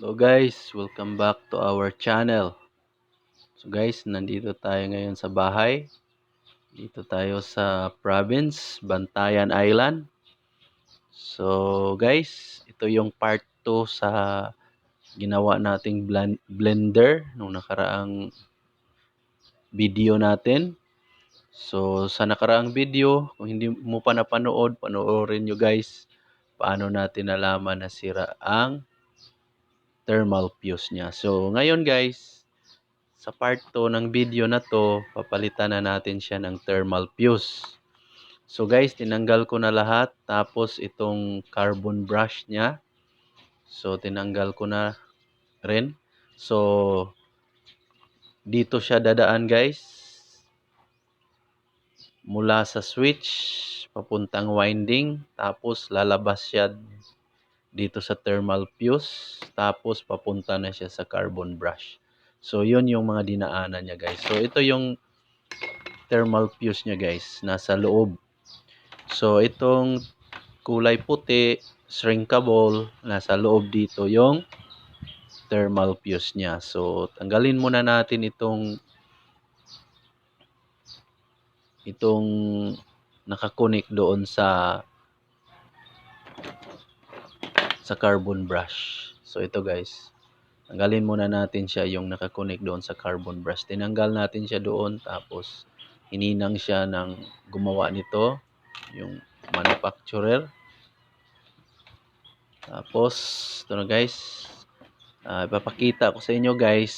Hello guys, welcome back to our channel. So guys, nandito tayo ngayon sa bahay. Dito tayo sa province, Bantayan Island. So guys, ito yung part 2 sa ginawa nating blender nung nakaraang video natin. So sa nakaraang video, kung hindi mo pa napanood, panoorin nyo guys paano natin nalaman na sira ang thermal fuse niya. So, ngayon guys, sa part 2 ng video na to, papalitan na natin siya ng thermal fuse. So guys, tinanggal ko na lahat. Tapos itong carbon brush niya. So, tinanggal ko na rin. So, dito siya dadaan guys. Mula sa switch, papuntang winding. Tapos lalabas siya dito sa thermal fuse tapos papunta na siya sa carbon brush. So yun yung mga dinaanan niya guys. So ito yung thermal fuse niya guys, nasa loob. So itong kulay puti, shrinkable, nasa loob dito yung thermal fuse niya. So tanggalin muna natin itong itong nakakunik doon sa sa carbon brush. So ito guys, tanggalin muna natin siya yung nakakonect doon sa carbon brush. Tinanggal natin siya doon tapos hininang siya ng gumawa nito, yung manufacturer. Tapos, ito na guys, uh, ipapakita ko sa inyo guys,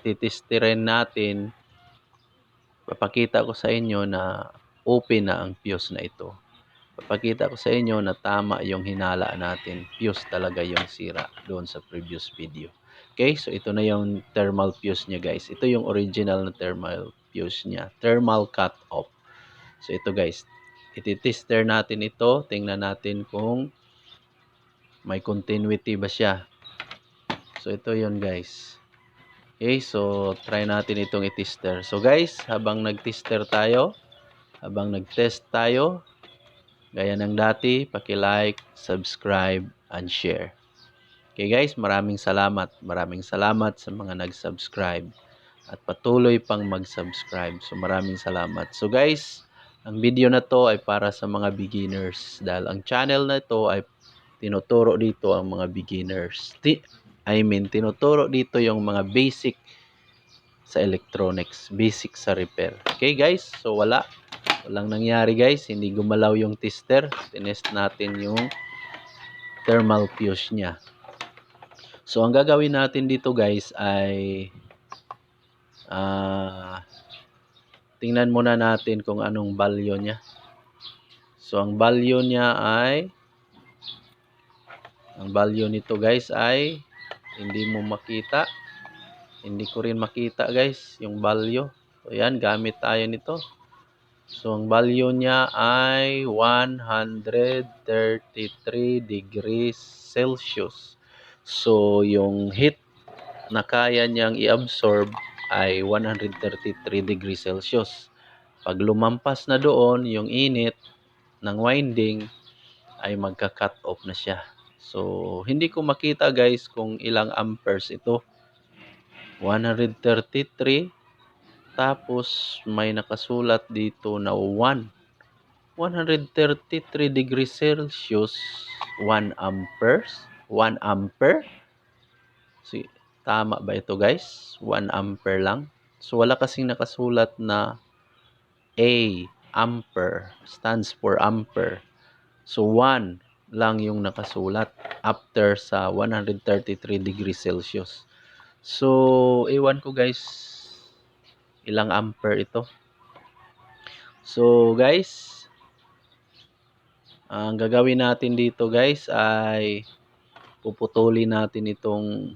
titistirin natin, papakita ko sa inyo na open na ang fuse na ito papakita ko sa inyo na tama yung hinala natin. Fuse talaga yung sira doon sa previous video. Okay, so ito na yung thermal fuse niya guys. Ito yung original na thermal fuse niya. Thermal cut off. So ito guys, ititester natin ito. Tingnan natin kung may continuity ba siya. So ito yon guys. Okay, so try natin itong itester. So guys, habang nagtester tayo, habang nagtest tayo, Gaya ng dati, paki-like, subscribe, and share. Okay guys, maraming salamat. Maraming salamat sa mga nag-subscribe at patuloy pang mag-subscribe. So maraming salamat. So guys, ang video na to ay para sa mga beginners dahil ang channel na to ay tinuturo dito ang mga beginners. I mean, tinuturo dito yung mga basic sa electronics, basic sa repair. Okay guys, so wala walang nangyari guys. Hindi gumalaw yung tester. Tinest natin yung thermal fuse nya so ang gagawin natin dito guys ay uh, tingnan muna natin kung anong value nya so ang value nya ay ang value nito guys ay hindi mo makita. Hindi ko rin makita guys yung value. So yan gamit tayo nito So, ang value niya ay 133 degrees Celsius. So, yung heat na kaya niyang i-absorb ay 133 degrees Celsius. Pag lumampas na doon, yung init ng winding ay magka-cut off na siya. So, hindi ko makita guys kung ilang amperes ito. 133 tapos may nakasulat dito na 1. 133 degrees Celsius, 1 amperes, 1 ampere. So, tama ba ito guys? 1 ampere lang. So wala kasing nakasulat na A, ampere, stands for ampere. So 1 lang yung nakasulat after sa 133 degrees Celsius. So, iwan ko guys ilang ampere ito. So guys, ang gagawin natin dito guys ay puputulin natin itong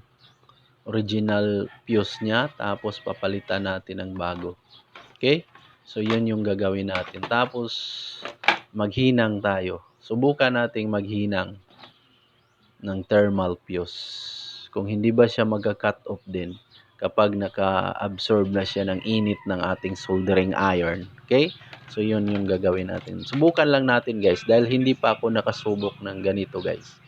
original fuse niya tapos papalitan natin ng bago. Okay? So yun yung gagawin natin. Tapos maghinang tayo. Subukan nating maghinang ng thermal fuse. Kung hindi ba siya magka-cut off din kapag naka-absorb na siya ng init ng ating soldering iron. Okay? So, yun yung gagawin natin. Subukan lang natin guys dahil hindi pa ako nakasubok ng ganito guys.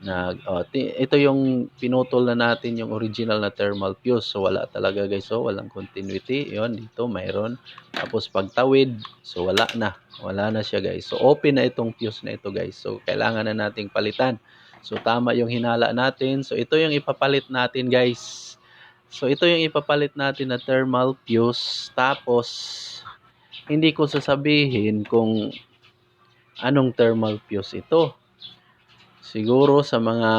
nag oh, ito yung pinutol na natin yung original na thermal fuse. So wala talaga guys. So walang continuity. Yon dito mayroon. Tapos pagtawid so wala na. Wala na siya guys. So open na itong fuse na ito guys. So kailangan na nating palitan. So tama yung hinala natin. So ito yung ipapalit natin guys so ito yung ipapalit natin na thermal fuse tapos hindi ko sasabihin kung anong thermal fuse ito Siguro sa mga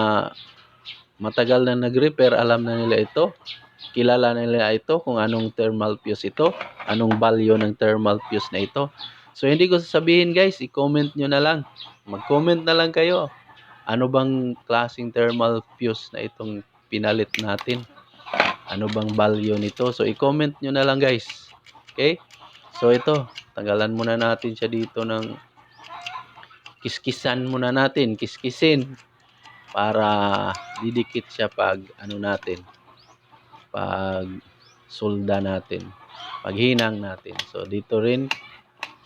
matagal na nag-repair, alam na nila ito. Kilala na nila ito kung anong thermal fuse ito, anong value ng thermal fuse na ito. So hindi ko sasabihin guys, i-comment nyo na lang. Mag-comment na lang kayo. Ano bang klaseng thermal fuse na itong pinalit natin? Ano bang value nito? So i-comment nyo na lang guys. Okay? So ito, tanggalan muna natin siya dito ng kiskisan muna natin, kiskisin para didikit siya pag ano natin, pag solda natin, paghinang natin. So dito rin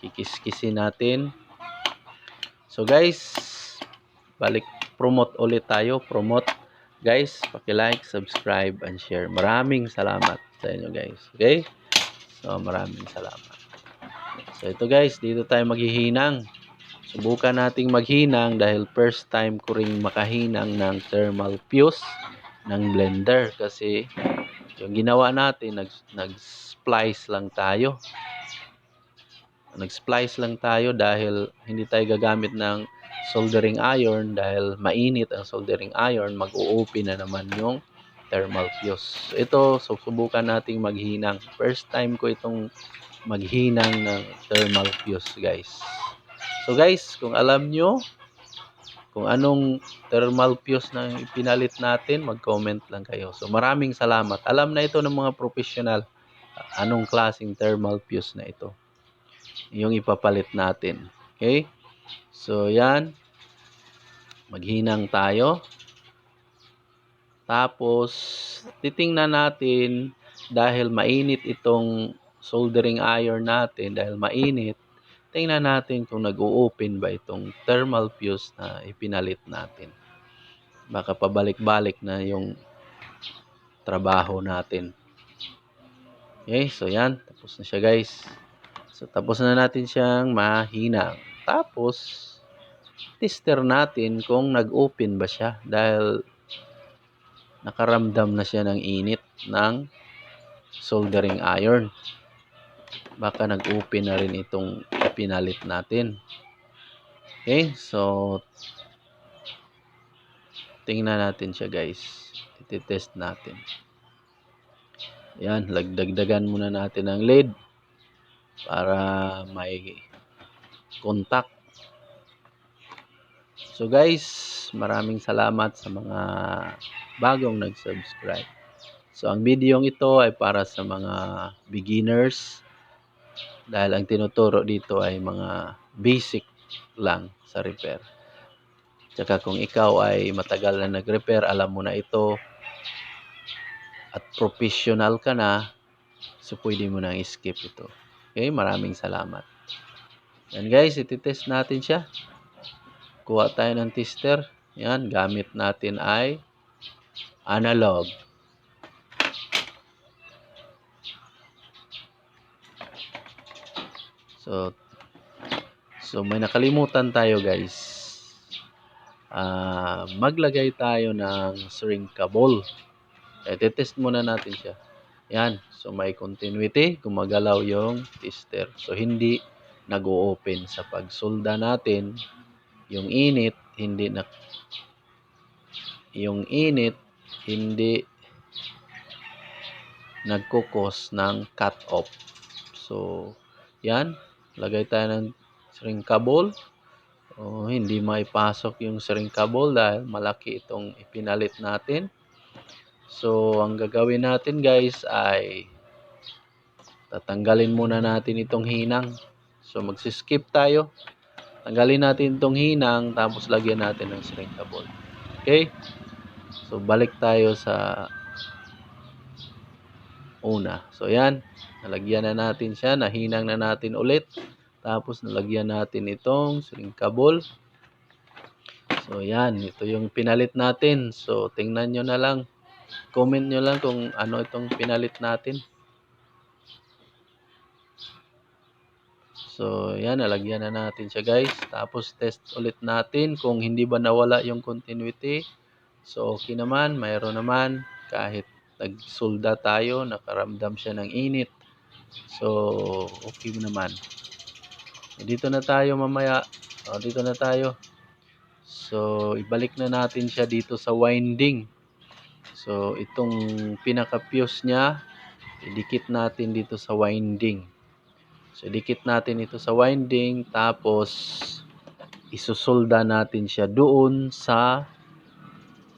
kikiskisin natin. So guys, balik promote ulit tayo, promote. Guys, paki-like, subscribe and share. Maraming salamat sa inyo guys. Okay? So maraming salamat. So ito guys, dito tayo maghihinang. Subukan nating maghinang dahil first time ko ring makahinang ng thermal fuse ng blender kasi yung ginawa natin nag nag-splice lang tayo. Nag-splice lang tayo dahil hindi tayo gagamit ng soldering iron dahil mainit ang soldering iron, mag-o-open na naman yung thermal fuse. Ito, so subukan nating maghinang. First time ko itong maghinang ng thermal fuse, guys. So guys, kung alam nyo kung anong thermal fuse na ipinalit natin, mag-comment lang kayo. So maraming salamat. Alam na ito ng mga professional anong klaseng thermal fuse na ito. Yung ipapalit natin. Okay? So yan. Maghinang tayo. Tapos, titingnan natin dahil mainit itong soldering iron natin, dahil mainit, tingnan natin kung nag-o-open ba itong thermal fuse na ipinalit natin. Baka pabalik-balik na yung trabaho natin. Okay, so yan. Tapos na siya guys. So tapos na natin siyang mahinang. Tapos, tester natin kung nag-open ba siya dahil nakaramdam na siya ng init ng soldering iron baka nag-open na rin itong pinalit natin. Okay, so tingnan natin siya guys. Titest natin. Yan, lagdagdagan muna natin ng lead para may contact. So guys, maraming salamat sa mga bagong nag-subscribe. So ang video ito ay para sa mga beginners dahil ang tinuturo dito ay mga basic lang sa repair. Tsaka kung ikaw ay matagal na nag-repair, alam mo na ito at professional ka na, so pwede mo nang skip ito. Okay, maraming salamat. Yan guys, ititest natin siya. Kuha tayo ng tester. Yan, gamit natin ay analog. So, so may nakalimutan tayo guys. Uh, maglagay tayo ng shrink cable. Eh, test muna natin siya. Yan. So, may continuity. Gumagalaw yung tester. So, hindi nag-o-open sa pagsolda natin. Yung init, hindi na yung init, hindi nagkukos ng cut off. So, yan lagay tayo ng shrinkable o hindi maipasok yung shrinkable dahil malaki itong ipinalit natin so ang gagawin natin guys ay tatanggalin muna natin itong hinang so magsiskip tayo tanggalin natin itong hinang tapos lagyan natin ng shrinkable okay so balik tayo sa una so yan Nalagyan na natin siya, nahinang na natin ulit. Tapos nalagyan natin itong shrinkable. So, yan. Ito yung pinalit natin. So, tingnan nyo na lang. Comment nyo lang kung ano itong pinalit natin. So, yan. Nalagyan na natin siya, guys. Tapos, test ulit natin kung hindi ba nawala yung continuity. So, okay naman. Mayroon naman. Kahit nagsulda tayo, nakaramdam siya ng init. So, okay naman. Dito na tayo mamaya. O, dito na tayo. So, ibalik na natin siya dito sa winding. So, itong pinaka-fuse niya, idikit natin dito sa winding. So, idikit natin ito sa winding, tapos isusulda natin siya doon sa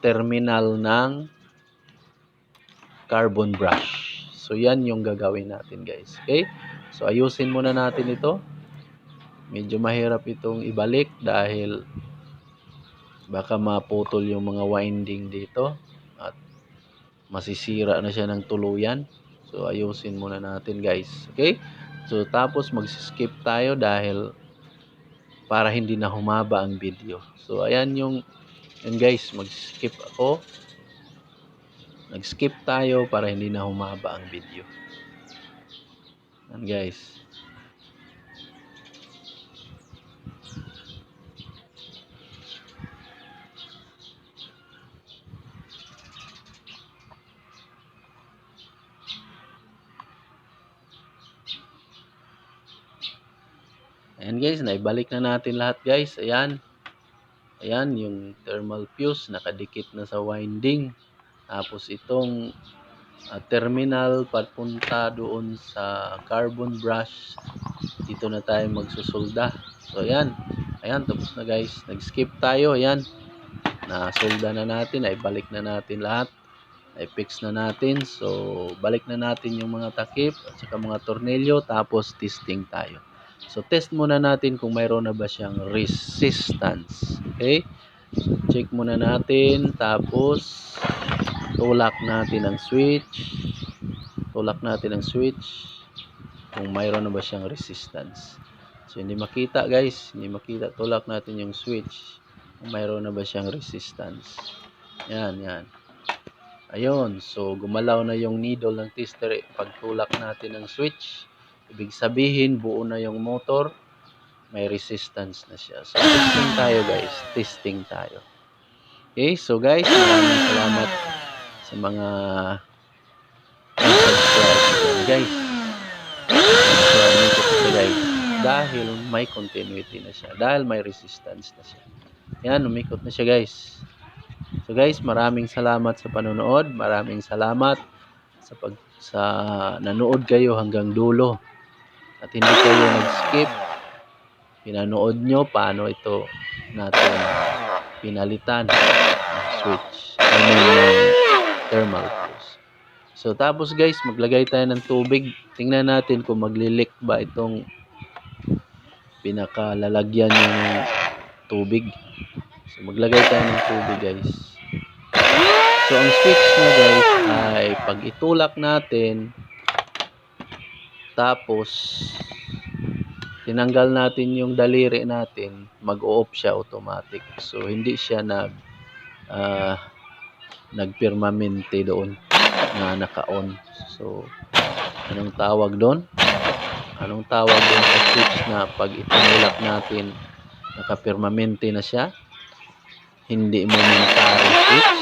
terminal ng carbon brush. So, yan yung gagawin natin, guys. Okay? So, ayusin muna natin ito. Medyo mahirap itong ibalik dahil baka maputol yung mga winding dito at masisira na siya ng tuluyan. So, ayusin muna natin, guys. Okay? So, tapos mag-skip tayo dahil para hindi na humaba ang video. So, ayan yung, yun guys, mag-skip ako. Nag-skip tayo para hindi na humaba ang video. Yan guys. Ayan guys, naibalik na natin lahat guys. Ayan. Ayan, yung thermal fuse nakadikit na sa winding. Tapos itong uh, terminal papunta doon sa carbon brush. Dito na tayo magsusulda. So ayan. Ayan, tapos na guys. Nag-skip tayo. Ayan. Nasulda na natin. Ay balik na natin lahat. Ay fix na natin. So balik na natin yung mga takip at saka mga tornilyo. Tapos testing tayo. So, test muna natin kung mayroon na ba siyang resistance. Okay? So, check muna natin. Tapos, tulak natin ang switch. Tulak natin ang switch. Kung mayroon na ba siyang resistance. So, hindi makita guys. Hindi makita. Tulak natin yung switch. Kung mayroon na ba siyang resistance. Yan, yan. Ayun. So, gumalaw na yung needle ng tester pag tulak natin ang switch. Ibig sabihin, buo na yung motor. May resistance na siya. So, testing tayo guys. Testing tayo. Okay, so guys, maraming salamat sa mga subscribe guys. Guys. Dahil may continuity na siya. Dahil may resistance na siya. Yan, umikot na siya guys. So guys, maraming salamat sa panonood. Maraming salamat sa pag sa nanood kayo hanggang dulo at hindi kayo nag-skip. Pinanood nyo paano ito natin pinalitan. Switch. I mean ng thermal fuse so tapos guys maglagay tayo ng tubig. Tingnan natin kung maglilik ba itong pinakalalagyan ng tubig. So maglagay tayo ng tubig guys. So, ang switch niya guys ay pag itulak natin, tapos tinanggal natin yung daliri natin, mag-off siya automatic. So, hindi siya nag uh, nagpirmamente doon na naka-on. So, anong tawag doon? Anong tawag doon sa switch na pag itinulak natin, nakapirmamente na siya? Hindi momentary switch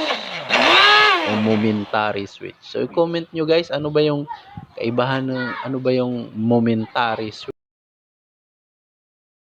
o momentary switch. So, i-comment nyo guys, ano ba yung kaibahan ng, ano ba yung momentary switch?